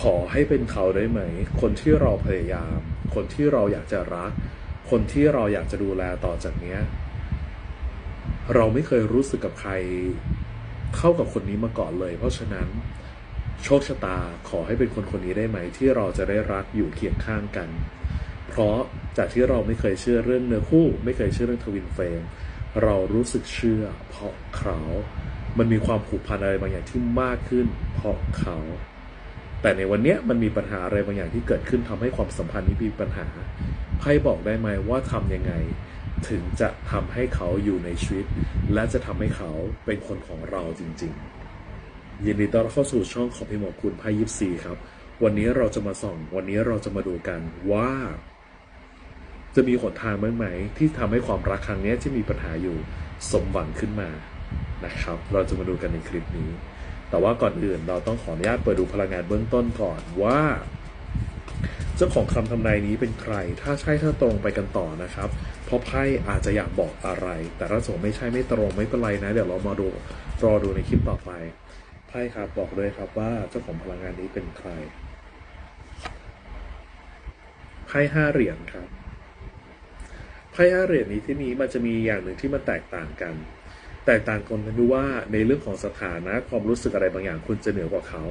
ขอให้เป็นเขาได้ไหม คนที่เราพยายาม คนที่เราอยากจะรัก คนที่เราอยากจะดูแลต่อจากเนี้ย เราไม่เคยรู้สึกกับใครเข้ากับคนนี้มาก่อนเลย เพราะฉะนั้นโชคชะตาขอให้เป็นคนคนนี้ได้ไหม ที่เราจะได้รักอยู่เคียงข้างกัน เพราะจากที่เราไม่เคยเชื่อเรื่องเนื้อคู่ ไม่เคยเชื่อเรื่องทวินเฟรมเรารู้สึกเชื่อ เพราะเขา มันมีความผูกพันอะไรบางอย่างที่มากขึ้น เพราะเขา แต่ในวันนี้มันมีปัญหาอะไรบางอย่างที่เกิดขึ้นทำให้ความสัมพันธ์นี้มีปัญหาไพ่บอกได้ไหมว่าทำยังไง ถึงจะทำให้เขาอยู่ในชีวิต และจะทำให้เขาเป็นคนของเราจริง ๆ ยินดีต้อนรับเข้าสู่ช่องของพี่หมอคุณไพ่ยิปซีครับ วันนี้เราจะมาส่อง วันนี้เราจะมาดูกันว่า จะมีหนทางบ้างไหมที่ทำให้ความรักครั้งนี้ที่มีปัญหาอยู่สมหวังขึ้นมานะครับ เราจะมาดูกันในคลิปนี้ แต่ว่าก่อนอื่นเราต้องขออนุญาตเปิดดูพลังงานเบื้องต้นก่อนว่าเจ้าของคำทำนายนี้เป็นใคร ถ้าใช่ถ้าตรงไปกันต่อนะครับ เพราะไพ่อาจจะอยากบอกอะไร แต่ถ้าสมไม่ใช่ไม่ตรงไม่เป็นไรนะ เดี๋ยวเรามาดูรอดูในคลิปต่อไป ไพ่ครับบอกเลยครับว่าเจ้าของพลังงานนี้เป็นใคร ไพ่ห้าเหรียญครับ ไพ่ห้าเหรียญนี้ที่นี้มันจะมีอย่างหนึ่งที่มันแตกต่างกัน แตกต่างกันคือว่าในเรื่องของสถานะความรู้สึกอะไรบางอย่าง คุณจะเหนือกว่าเขา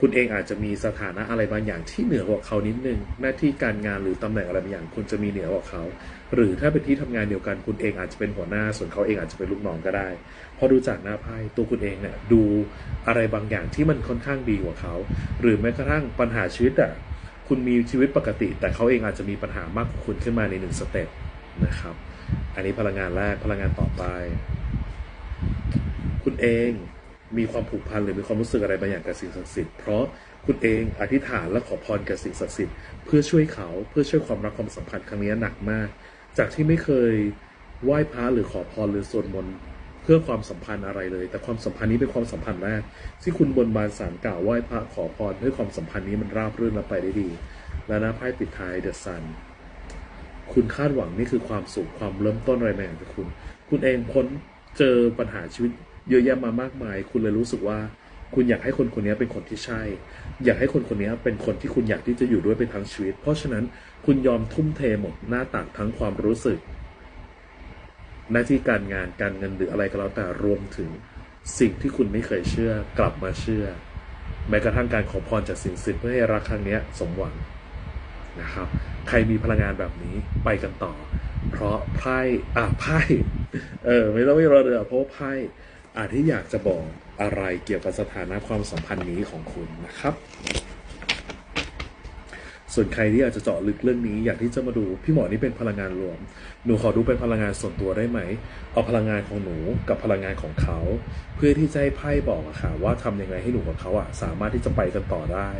คุณเองอาจจะมีสถานะอะไรบางอย่างที่เหนือกว่าเขานิดนึง หน้าที่การงานหรือตำแหน่งอะไรบางอย่าง คุณจะมีเหนือกว่าเขา หรือถ้าเป็นที่ทำงานเดียวกัน คุณเองอาจจะเป็นหัวหน้า ส่วนเขาเองอาจจะเป็นลูกน้องก็ได้ พอดูจากหน้าไพ่ตัวคุณเองเนี่ยดูอะไรบางอย่างที่มันค่อนข้างดีกว่าเขา หรือแม้กระทั่งปัญหาชีวิตอะคุณมีชีวิตปกติ แต่เขาเองอาจจะมีปัญหามากกว่าคุณขึ้นมาในหนึ่งสเต็ปนะครับ อันนี้พลังงานแรกพลังงานต่อไป คุณเองมีความผูกพันหรือมีความรู้สึกอะไรบางอย่างกับสิ่งศักดิ์สิทธิ์เพราะคุณเองอธิษฐานและขอพรกับสิ่งศักดิ์สิทธิ์เพื่อช่วยเขาเพื่อช่วยความรักความสัมพันธ์ครั้งนี้หนักมาก จากที่ไม่เคยไหว้พระหรือขอพรหรือสวดมนต์เพื่อความสัมพันธ์อะไรเลย แต่ความสัมพันธ์นี้เป็นความสัมพันธ์แรกที่คุณบนบานสารกล่าวไหว้พระขอพรให้ความสัมพันธ์นี้มันราบรื่นและไปได้ดี และน้าไพ่ปิดท้ายเดอะซัน คุณคาดหวังนี่คือความสุขความเริ่มต้นอะไรบางอย่างคุณ คุณเองพ้นเจอปัญหาชีวิตเยอะแยะมามากมาย คุณเลยรู้สึกว่า คุณอยากให้คนคนนี้เป็นคนที่ใช่ อยากให้คนคนนี้เป็นคนที่คุณอยากที่จะอยู่ด้วยเป็นทั้งชีวิต เพราะฉะนั้นคุณยอมทุ่มเทหมดหน้าตักทั้งความรู้สึก หน้าที่การงานการเงินหรืออะไรก็แล้วแต่รวมถึงสิ่งที่คุณไม่เคยเชื่อกลับมาเชื่อ แม้กระทั่งการขอพรจากสิ่งศักดิ์สิทธิ์เพื่อให้รักครั้งนี้สมหวัง นะครับ ใครมีพลังงานแบบนี้ไปกันต่อ เพราะไพ่อะไพ่เออไม่ต้องไม่รอเรือเพราะไพ่อาจที่อยากจะบอกอะไรเกี่ยวกับสถานะความสัมพันธ์นี้ของคุณนะครับ ส่วนใครที่อยากจะเจาะลึกเรื่องนี้อยากที่จะมาดูพี่หมอนี่เป็นพลังงานรวม หนูขอดูเป็นพลังงานส่วนตัวได้ไหม เอาพลังงานของหนูกับพลังงานของเขา เพื่อที่จะให้ไพ่บอกอะค่ะว่าทำยังไงให้หนูกับเขาอะสามารถที่จะไปกันต่อได้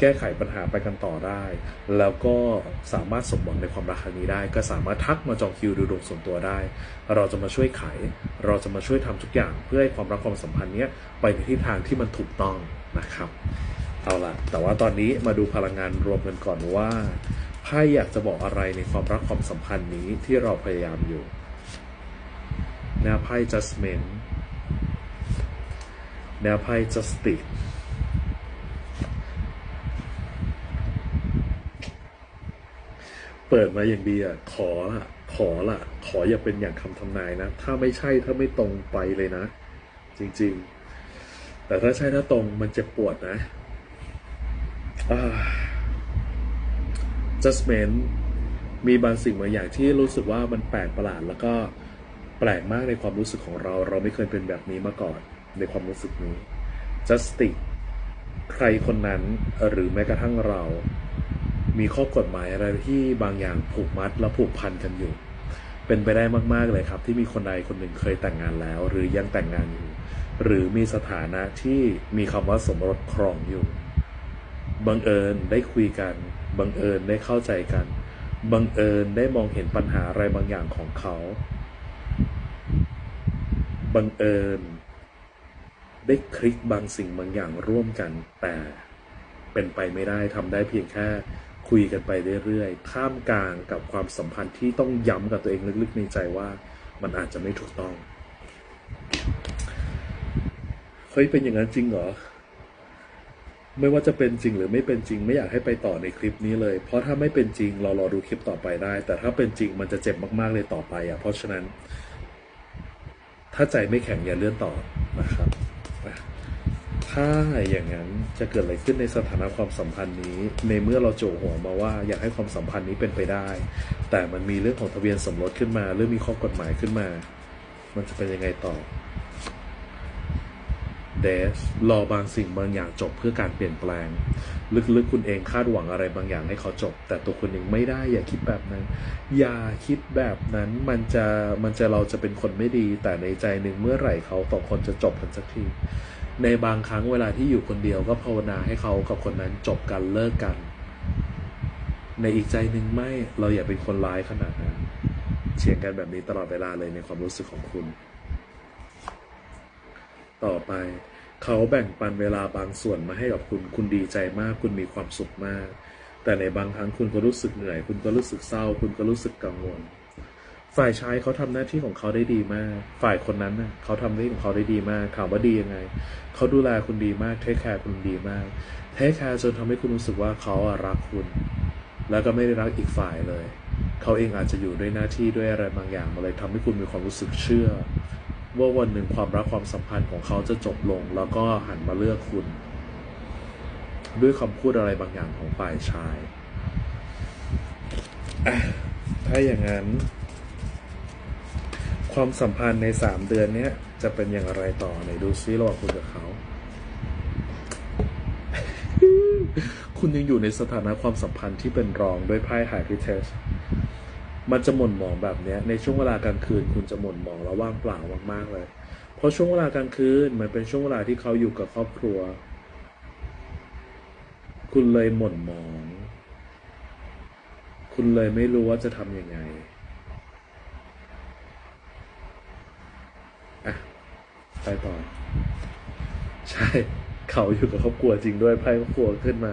แก้ไขปัญหาไปกันต่อได้ แล้วก็สามารถสมหวังในความรักครั้งนี้ได้ ก็สามารถทักมาจองคิวดูดวงส่วนตัวได้ เราจะมาช่วยไข เราจะมาช่วยทำทุกอย่าง เพื่อให้ความรักความสัมพันธ์เนี้ยไปในทิศทางที่มันถูกต้องนะครับ เอาละแต่ว่าตอนนี้มาดูพลังงานรวมกันก่อนว่าไพ่อยากจะบอกอะไรในความรักความสัมพันธ์นี้ที่เราพยายามอยู่แนวไพ่ judgment แนวไพ่ justice เปิดมาอย่างดีอะ ขอละขอละขออย่าเป็นอย่างคำทำนายนะ ถ้าไม่ใช่ถ้าไม่ตรงไปเลยนะ จริง ๆ แต่ถ้าใช่ถ้าตรงมันเจ็บปวดนะ judgment มีบางสิ่งบางอย่างที่รู้สึกว่ามันแปลกประหลาด แล้วก็แปลกมากในความรู้สึกของเรา เราไม่เคยเป็นแบบนี้มาก่อนในความรู้สึกนี้ justice ใครคนนั้นหรือแม้กระทั่งเรา มีข้อกฎหมายอะไรที่บางอย่างผูกมัดและผูกพันกันอยู่ เป็นไปได้มากๆเลยครับ ที่มีคนใดคนหนึ่งเคยแต่งงานแล้ว หรือยังแต่งงานอยู่ หรือมีสถานะที่มีคำว่าสมรสครองอยู่ บังเอิญได้คุยกัน บังเอิญได้เข้าใจกัน บังเอิญได้มองเห็นปัญหาอะไรบางอย่างของเขา บังเอิญ ได้คลิกบางสิ่งบางอย่างร่วมกัน แต่เป็นไปไม่ได้ทำได้เพียงแค่คุยกันไปเรื่อยๆ ท่ามกลางกับความสัมพันธ์ที่ต้องย้ำกับตัวเองลึกๆในใจว่ามันอาจจะไม่ถูกต้อง เฮ้ย เป็นอย่างนั้นจริงเหรอ ไม่ว่าจะเป็นจริงหรือไม่เป็นจริง ไม่อยากให้ไปต่อในคลิปนี้เลย เพราะถ้าไม่เป็นจริงเรารอดูคลิปต่อไปได้ แต่ถ้าเป็นจริงมันจะเจ็บมากๆเลยต่อไปอะเพราะฉะนั้น ถ้าใจไม่แข็งอย่าเลื่อนต่อนะครับถ้าอย่างนั้นจะเกิดอะไรขึ้นในสถานะความสัมพันธ์นี้ ในเมื่อเราโจหัวมาว่าอยากให้ความสัมพันธ์นี้เป็นไปได้ แต่มันมีเรื่องของทะเบียนสมรสขึ้นมา เรื่องมีข้อกฎหมายขึ้นมา มันจะเป็นยังไงต่อ เดชรอบางสิ่งบางอย่างจบเพื่อการเปลี่ยนแปลง ลึกๆคุณเองคาดหวังอะไรบางอย่างให้เขาจบ แต่ตัวคุณเองไม่ได้อย่าคิดแบบนั้น อย่าคิดแบบนั้นมันจะมันจะเราจะเป็นคนไม่ดี แต่ในใจหนึ่งเมื่อไหร่เขาสองคนจะจบกันสักทีในบางครั้งเวลาที่อยู่คนเดียวก็ภาวนาให้เขากับคนนั้นจบกันเลิกกัน ในอีกใจหนึ่งไม่เราอย่าเป็นคนร้ายขนาดนั้นเฉียงกันแบบนี้ตลอดเวลาเลยในความรู้สึกของคุณ ต่อไป เขาแบ่งปันเวลาบางส่วนมาให้กับคุณ คุณดีใจมาก คุณมีความสุขมาก แต่ในบางครั้งคุณก็รู้สึกเหนื่อย คุณก็รู้สึกเศร้า คุณก็รู้สึกกังวล ฝ่ายชายเขาทำหน้าที่ของเขาได้ดีมาก ฝ่ายคนนั้นน่ะเขาทำหน้าที่ของเขาได้ดีมาก ถามว่าดียังไง เขาดูแลคุณดีมาก เทคแคร์คุณดีมาก เทคแคร์จนทำให้คุณรู้สึกว่าเขาอรักคุณ แล้วก็ไม่ได้รักอีกฝ่ายเลย เขาเองอาจจะอยู่ด้วยหน้าที่ด้วยอะไรบางอย่างมาเลยทำให้คุณมีความรู้สึกเชื่อ ว่าวันหนึ่งความรักความสัมพันธ์ของเขาจะจบลง แล้วก็หันมาเลือกคุณ ด้วยคำพูดอะไรบางอย่างของฝ่ายชาย ถ้าอย่างนั้น ความสัมพันธ์ในสามเดือนนี้จะเป็นอย่างไรต่อไหนดูซิระหว่างคุณกับเขา คุณยังอยู่ในสถานะความสัมพันธ์ที่เป็นรองด้วยไพ่ไฮพิเทส มันจะหม่นหมองแบบนี้ในช่วงเวลากลางคืนคุณจะหม่นหมองและว่างเปล่ามากๆเลย เพราะช่วงเวลากลางคืนมันเป็นช่วงเวลาที่เขาอยู่กับครอบครัว คุณเลยหม่นหมอง คุณเลยไม่รู้ว่าจะทำยังไงอะไปต่อ ใช่ เขาอยู่กับครอบครัวจริงด้วยไพ่ครอบครัวขึ้นมา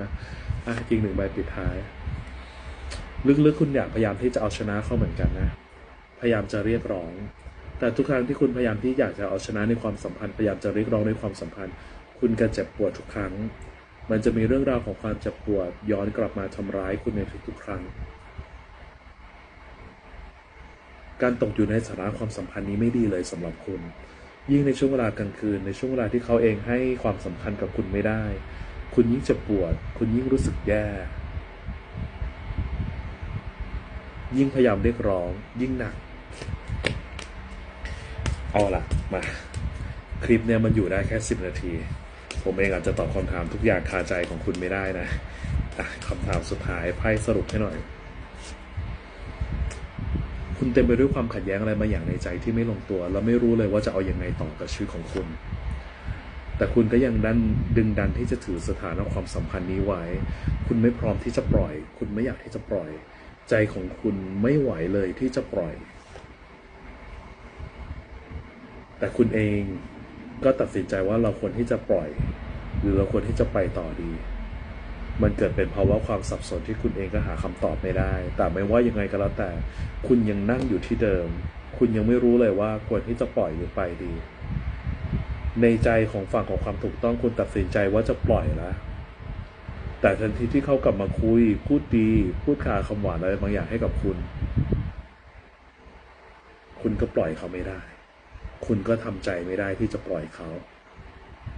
อะจริงหนึ่งใบปิดท้าย ลึกๆคุณอยากพยายามที่จะเอาชนะเขาเหมือนกันนะ พยายามจะเรียกร้อง แต่ทุกครั้งที่คุณพยายามที่อยากจะเอาชนะในความสัมพันธ์ พยายามจะเรียกร้องในความสัมพันธ์ คุณก็เจ็บปวดทุกครั้ง มันจะมีเรื่องราวของความเจ็บปวดย้อนกลับมาทำร้ายคุณในทุกๆครั้ง การตกอยู่ในสถานะความสัมพันธ์นี้ไม่ดีเลยสำหรับคุณ ยิ่งในช่วงเวลากลางคืน ในช่วงเวลาที่เขาเองให้ความสำคัญกับคุณไม่ได้ คุณยิ่งเจ็บปวด คุณยิ่งรู้สึกแย่ ยิ่งพยายามเรียกร้อง ยิ่งหนัก เอาล่ะ มา คลิปเนี่ยมันอยู่ได้แค่สิบนาที ผมเองอาจจะตอบคำถามทุกอย่างคาใจของคุณไม่ได้นะคำถามสุดท้ายไพ่สรุปให้หน่อย คุณเต็มไปด้วยความขัดแย้งอะไรบาอย่างในใจที่ไม่ลงตัว แล้วไม่รู้เลยว่าจะเอาอยัางไงต่อกับชีวิตของคุณแต่คุณก็ยังดันดึงดันที่จะถือสถานะความสัมพันธ์นี้ไว้ คุณไม่พร้อมที่จะปล่อย คุณไม่อยากที่จะปล่อย ใจของคุณไม่ไหวเลยที่จะปล่อย แต่คุณเองก็ตัดสินใจว่าเราควรที่จะปล่อย หรือเราควรที่จะไปต่อดี มันเกิดเป็นภาวะความสับสนที่คุณเองก็หาคำตอบไม่ได้ แต่ไม่ว่ายังไงก็แล้วแต่ คุณยังนั่งอยู่ที่เดิม คุณยังไม่รู้เลยว่าควรที่จะปล่อยหรือไปดี ในใจของฝั่งของความถูกต้องคุณตัดสินใจว่าจะปล่อยแล้ว แต่ทันทีที่เขากลับมาคุย พูดดี พูดคาคำหวานอะไรบางอย่างให้กับคุณ คุณก็ปล่อยเขาไม่ได้ คุณก็ทำใจไม่ได้ที่จะปล่อยเขา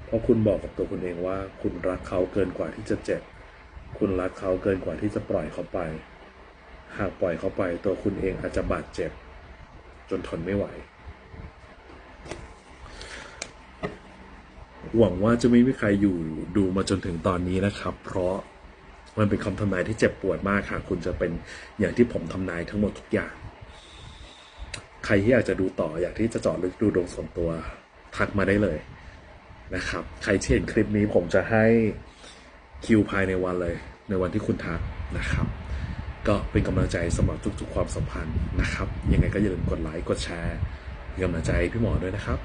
เพราะคุณบอกกับตัวคุณเองว่า คุณรักเขาเกินกว่าที่จะเจ็บ คุณรักเขาเกินกว่าที่จะปล่อยเขาไป หากปล่อยเขาไป ตัวคุณเองอาจจะบาดเจ็บ จนทนไม่ไหว หวังว่าจะไม่มีใครอยู่ดูมาจนถึงตอนนี้นะครับ เพราะมันเป็นคำทำนายที่เจ็บปวดมากหากคุณจะเป็นอย่างที่ผมทำนายทั้งหมดทุกอย่าง ใครที่อยากจะดูต่ออยากที่จะเจาะลึกดูดวงส่วนตัว ทักมาได้เลยนะครับ ใครที่เห็นคลิปนี้ผมจะให้คิวภายในวันเลย ในวันที่คุณทักนะครับ ก็เป็นกำลังใจสำหรับทุกๆ ความสัมพันธ์นะครับ ยังไงก็อย่าลืมกดไลค์กดแชร์เป็นกำลังใจพี่หมอด้วยนะครับ